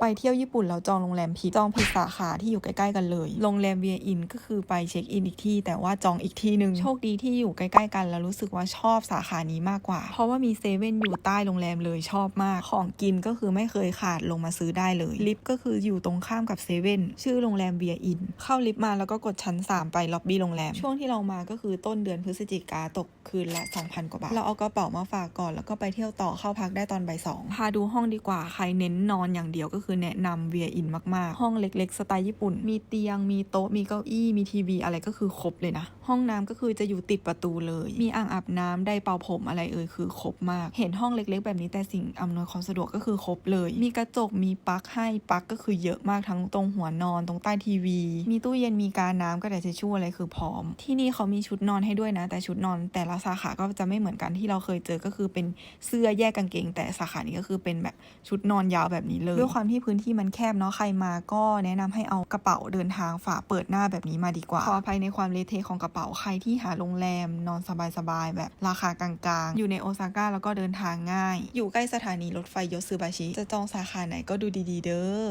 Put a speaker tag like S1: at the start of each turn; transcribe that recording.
S1: ไปเที่ยวญี่ปุ่นแล้วจองโรงแรมผิดจองผิดสาขาที่อยู่ใกล้ๆกันเลย โรงแรมเวียอินก็คือไปเช็คอินอีกที่ แต่ว่าจองอีกที่หนึ่งโชคดีที่อยู่ใกล้ๆกันแล้วรู้สึกว่าชอบสาขานี้มากกว่า เพราะว่ามีเซเว่นอยู่ใต้โรงแรมเลยชอบมาก ของกินก็คือไม่เคยขาดลงมาซื้อได้เลย ลิฟต์ก็คืออยู่ตรงข้ามกับเซเว่นชื่อโรงแรมเวียอิน เข้าลิฟต์มาแล้วก็กดชั้น 3 ไปล็อบบี้โรงแรม ช่วงที่เรามาก็คือต้นเดือนพฤศจิกาตกคืนละ 2,000 กว่าบาท เราเอากระเป๋ามาฝากก่อนแล้วก็ไปเที่ยวต่อเข้าพักได้ตอนบ่ายสองพาดูห้องดีกว่าใครเน้นนอนอย่างเดียวก็คือแนะนำเวียอินมากๆ ห้องเล็กๆ สไตล์ญี่ปุ่น มีเตียง มีโต๊ะ มีเก้าอี้ มีทีวีอะไรก็คือครบเลยนะ ห้องน้ำก็คือจะอยู่ติดประตูเลย มีอ่างอาบน้ำไดร์เป่าผมอะไรเอ่ยคือครบมาก เห็นห้องเล็กๆ แบบนี้แต่สิ่งอำนวยความสะดวกก็คือครบเลย มีกระจก มีปลั๊กให้ ปลั๊กก็คือเยอะมากทั้งตรงหัวนอน ตรงใต้ทีวี มีตู้เย็น มีกาน้ำกระดาษทิชชู่อะไรคือพร้อม ที่นี่เขามีชุดนอนให้ด้วยนะ แต่ชุดนอนแต่ละสาขาก็จะไม่เหมือนกันที่เราเคยเจอ ก็คือเป็นเสื้อแยกกางเกง แต่สาขานี้ก็คือเป็นแบบชุดนอนยาวแบบนี้เลย ด้วยความที่พื้นที่มันแคบเนาะใครมาก็แนะนำให้เอากระเป๋าเดินทางฝาเปิดหน้าแบบนี้มาดีกว่าขออภัยในความเละเทะของกระเป๋าใครที่หาโรงแรมนอนสบายๆแบบราคากลางๆ อยู่ในโอซาก้าแล้วก็เดินทางง่าย อยู่ใกล้สถานีรถไฟยซึบาชิ จะจองสาขาไหนก็ดูดีๆ เด้อ